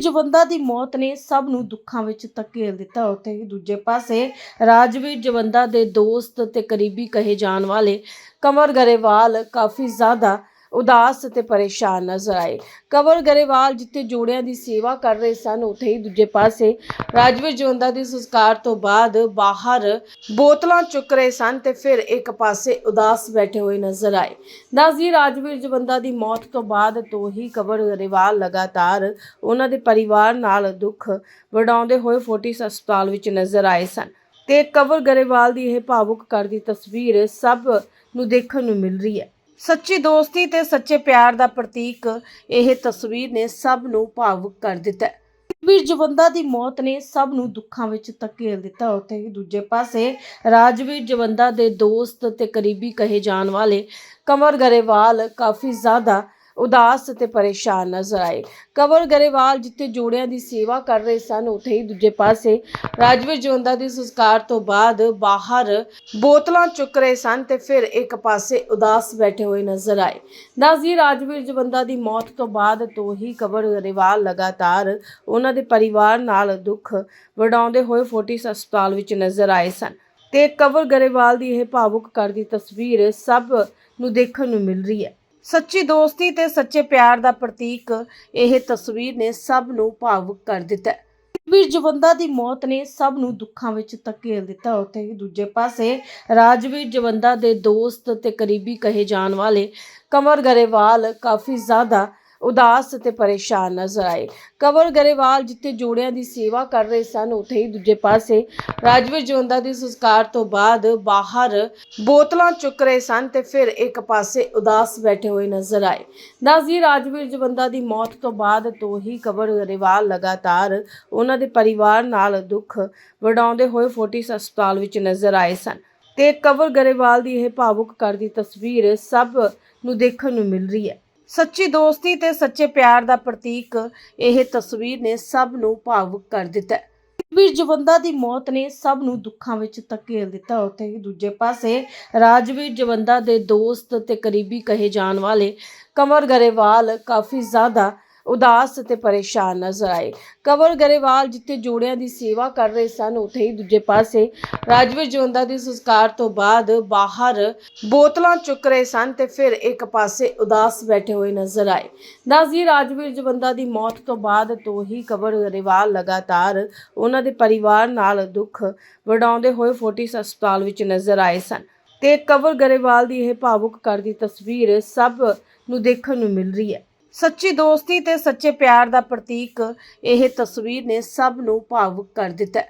ਜਵੰਦਾ ਦੀ ਮੌਤ ਨੇ ਸਭ ਨੂੰ ਦੁੱਖਾਂ ਵਿੱਚ ਧਕੇਲ ਦਿੱਤਾ। ਉੱਥੇ ਹੀ ਦੂਜੇ ਪਾਸੇ ਰਾਜਵੀਰ ਜਵੰਦਾ ਦੇ ਦੋਸਤ ਤੇ ਕਰੀਬੀ ਕਹੇ ਜਾਣ ਵਾਲੇ ਕੰਵਰ ਗਰੇਵਾਲ ਕਾਫੀ ਜ਼ਿਆਦਾ ਉਦਾਸ ਅਤੇ ਪਰੇਸ਼ਾਨ ਨਜ਼ਰ ਆਏ। ਕਮਰ ਗਰੇਵਾਲ ਜਿੱਥੇ ਜੋੜਿਆਂ ਦੀ ਸੇਵਾ ਕਰ ਰਹੇ ਸਨ, ਉੱਥੇ ਹੀ ਦੂਜੇ ਪਾਸੇ ਰਾਜਵੀਰ ਜਵੰਦਾ ਦੇ ਸੰਸਕਾਰ ਤੋਂ ਬਾਅਦ ਬਾਹਰ ਬੋਤਲਾਂ ਚੁੱਕ ਰਹੇ ਸਨ ਤੇ ਫਿਰ ਇੱਕ ਪਾਸੇ ਉਦਾਸ ਬੈਠੇ ਹੋਏ ਨਜ਼ਰ ਆਏ। ਦੱਸਦੀ ਰਾਜਵੀਰ ਜਵੰਦਾ ਦੀ ਮੌਤ ਤੋਂ ਬਾਅਦ ਤੋਂ ਹੀ ਕਬਰ ਗਰੇਵਾਲ ਲਗਾਤਾਰ ਉਹਨਾਂ ਦੇ ਪਰਿਵਾਰ ਨਾਲ ਦੁੱਖ ਵਡਾਉਂਦੇ ਹੋਏ ਫੋਰਟਿਸ ਹਸਪਤਾਲ ਵਿੱਚ ਨਜ਼ਰ ਆਏ ਸਨ ਤੇ ਕਬਰ ਗਰੇਵਾਲ ਦੀ ਇਹ ਭਾਵੁਕ ਕਰਦੀ ਤਸਵੀਰ ਸਭ ਨੂੰ ਦੇਖਣ ਨੂੰ ਮਿਲ ਰਹੀ ਹੈ। ਸੱਚੀ ਦੋਸਤੀ ਤੇ ਸੱਚੇ ਪਿਆਰ ਦਾ ਪ੍ਰਤੀਕ ਇਹ ਤਸਵੀਰ ਨੇ ਸਭ ਨੂੰ ਭਾਵੁਕ ਕਰ ਦਿੱਤਾ ਹੈ। ਵੀਰ ਜਵੰਦਾ ਦੀ ਮੌਤ ਨੇ ਸਭ ਨੂੰ ਦੁੱਖਾਂ ਵਿੱਚ ਧਕੇਲ ਦਿੱਤਾ। ਉੱਥੇ ਹੀ ਦੂਜੇ ਪਾਸੇ ਰਾਜਵੀਰ ਜਵੰਦਾ ਦੇ ਦੋਸਤ ਤੇ ਕਰੀਬੀ ਕਹੇ ਜਾਣ ਵਾਲੇ ਕੰਵਰ ਗਰੇਵਾਲ ਕਾਫੀ ਜ਼ਿਆਦਾ ਉਦਾਸ ਤੇ ਪਰੇਸ਼ਾਨ ਨਜ਼ਰ ਆਏ। ਕਮਰ ਗਰੇਵਾਲ ਜਿੱਥੇ ਜੋੜਿਆਂ ਦੀ ਸੇਵਾ ਕਰ ਰਹੇ ਸਨ, ਉੱਥੇ ਹੀ ਦੂਜੇ ਪਾਸੇ ਰਾਜਵੀਰ ਜਵੰਦਾ ਦੇ ਸੰਸਕਾਰ ਤੋਂ ਬਾਅਦ ਬਾਹਰ ਬੋਤਲਾਂ ਚੁੱਕ ਰਹੇ ਸਨ ਤੇ ਫਿਰ ਇੱਕ ਪਾਸੇ ਉਦਾਸ ਬੈਠੇ ਹੋਏ ਨਜ਼ਰ ਆਏ। ਦੱਸਦੀ ਰਾਜਵੀਰ ਜਵੰਦਾ ਦੀ ਮੌਤ ਤੋਂ ਬਾਅਦ ਤੋਂ ਹੀ ਕਬਰ ਗਰੇਵਾਲ ਲਗਾਤਾਰ ਉਹਨਾਂ ਦੇ ਪਰਿਵਾਰ ਨਾਲ ਦੁੱਖ ਵਡਾਉਂਦੇ ਹੋਏ ਫੋਰਟਿਸ ਹਸਪਤਾਲ ਵਿੱਚ ਨਜ਼ਰ ਆਏ ਸਨ ਤੇ ਕਬਰ ਗਰੇਵਾਲ ਦੀ ਇਹ ਭਾਵੁਕ ਕਰਦੀ ਤਸਵੀਰ ਸਭ ਨੂੰ ਦੇਖਣ ਨੂੰ ਮਿਲ ਰਹੀ ਹੈ। ਸੱਚੀ ਦੋਸਤੀ ਤੇ ਸੱਚੇ ਪਿਆਰ ਦਾ ਪ੍ਰਤੀਕ ਇਹ ਤਸਵੀਰ ਨੇ ਸਭ ਨੂੰ ਭਾਵੁਕ ਕਰ ਦਿੱਤਾ ਹੈ। ਵੀਰ ਜਵੰਦਾ ਦੀ ਮੌਤ ਨੇ ਸਭ ਨੂੰ ਦੁੱਖਾਂ ਵਿੱਚ ਧਕੇਲ ਦਿੱਤਾ। ਉੱਥੇ ਹੀ ਦੂਜੇ ਪਾਸੇ ਰਾਜਵੀਰ ਜਵੰਦਾ ਦੇ ਦੋਸਤ ਤੇ ਕਰੀਬੀ ਕਹੇ ਜਾਣ ਵਾਲੇ ਕਮਰ ਗਰੇਵਾਲ ਕਾਫੀ ਜ਼ਿਆਦਾ ਉਦਾਸ ਅਤੇ ਪਰੇਸ਼ਾਨ ਨਜ਼ਰ ਆਏ। ਕਮਰ ਗਰੇਵਾਲ ਜਿੱਥੇ ਜੋੜਿਆਂ ਦੀ ਸੇਵਾ ਕਰ ਰਹੇ ਸਨ, ਉੱਥੇ ਹੀ ਦੂਜੇ ਪਾਸੇ ਰਾਜਵੀਰ ਜਵੰਦਾ ਦੇ ਸੰਸਕਾਰ ਤੋਂ ਬਾਅਦ ਬਾਹਰ ਬੋਤਲਾਂ ਚੁੱਕ ਰਹੇ ਸਨ ਤੇ ਫਿਰ ਇੱਕ ਪਾਸੇ ਉਦਾਸ ਬੈਠੇ ਹੋਏ ਨਜ਼ਰ ਆਏ। ਦੱਸਦੀ ਰਾਜਵੀਰ ਜਵੰਦਾ ਦੀ ਮੌਤ ਤੋਂ ਬਾਅਦ ਤੋਂ ਹੀ ਕਬਰ ਗਰੇਵਾਲ ਲਗਾਤਾਰ ਉਹਨਾਂ ਦੇ ਪਰਿਵਾਰ ਨਾਲ ਦੁੱਖ ਵਡਾਉਂਦੇ ਹੋਏ ਫੋਰਟਿਸ ਹਸਪਤਾਲ ਵਿੱਚ ਨਜ਼ਰ ਆਏ ਸਨ ਤੇ ਕਬਰ ਗਰੇਵਾਲ ਦੀ ਇਹ ਭਾਵੁਕ ਕਰਦੀ ਤਸਵੀਰ ਸਭ ਨੂੰ ਦੇਖਣ ਨੂੰ ਮਿਲ ਰਹੀ ਹੈ। ਸੱਚੀ ਦੋਸਤੀ ਤੇ ਸੱਚੇ ਪਿਆਰ ਦਾ ਪ੍ਰਤੀਕ ਇਹ ਤਸਵੀਰ ਨੇ ਸਭ ਨੂੰ ਭਾਵੁਕ ਕਰ ਦਿੱਤਾ ਹੈ। ਵੀਰ ਜਵੰਦਾ ਦੀ ਮੌਤ ਨੇ ਸਭ ਨੂੰ ਦੁੱਖਾਂ ਵਿੱਚ ਧਕੇਲ ਦਿੱਤਾ। ਉੱਥੇ ਹੀ ਦੂਜੇ ਪਾਸੇ ਰਾਜਵੀਰ ਜਵੰਦਾ ਦੇ ਦੋਸਤ ਤੇ ਕਰੀਬੀ ਕਹੇ ਜਾਣ ਵਾਲੇ ਕੰਵਰ ਗਰੇਵਾਲ ਕਾਫੀ ਜ਼ਿਆਦਾ ਉਦਾਸ ਅਤੇ ਪਰੇਸ਼ਾਨ ਨਜ਼ਰ ਆਏ। ਕਮਰ ਗਰੇਵਾਲ ਜਿੱਥੇ ਜੋੜਿਆਂ ਦੀ ਸੇਵਾ ਕਰ ਰਹੇ ਸਨ, ਉੱਥੇ ਹੀ ਦੂਜੇ ਪਾਸੇ ਰਾਜਵੀਰ ਜਵੰਦਾ ਦੀ ਸੰਸਕਾਰ ਤੋਂ ਬਾਅਦ ਬਾਹਰ ਬੋਤਲਾਂ ਚੁੱਕ ਰਹੇ ਸਨ ਤੇ ਫਿਰ ਇੱਕ ਪਾਸੇ ਉਦਾਸ ਬੈਠੇ ਹੋਏ ਨਜ਼ਰ ਆਏ। ਦੱਸਦੀ ਰਾਜਵੀਰ ਜਵੰਦਾ ਦੀ ਮੌਤ ਤੋਂ ਬਾਅਦ ਤੋਂ ਹੀ ਕਬਰ ਗਰੇਵਾਲ ਲਗਾਤਾਰ ਉਹਨਾਂ ਦੇ ਪਰਿਵਾਰ ਨਾਲ ਦੁੱਖ ਵਡਾਉਂਦੇ ਹੋਏ ਫੋਰਟਿਸ ਹਸਪਤਾਲ ਵਿੱਚ ਨਜ਼ਰ ਆਏ ਸਨ ਤੇ ਕਬਰ ਗਰੇਵਾਲ ਦੀ ਇਹ ਭਾਵੁਕ ਕਰਦੀ ਤਸਵੀਰ ਸਭ ਨੂੰ ਦੇਖਣ ਨੂੰ ਮਿਲ ਰਹੀ ਹੈ। ਸੱਚੀ ਦੋਸਤੀ ਤੇ ਸੱਚੇ ਪਿਆਰ ਦਾ ਪ੍ਰਤੀਕ ਇਹ ਤਸਵੀਰ ਨੇ ਸਭ ਨੂੰ ਭਾਵੁਕ ਕਰ ਦਿੱਤਾ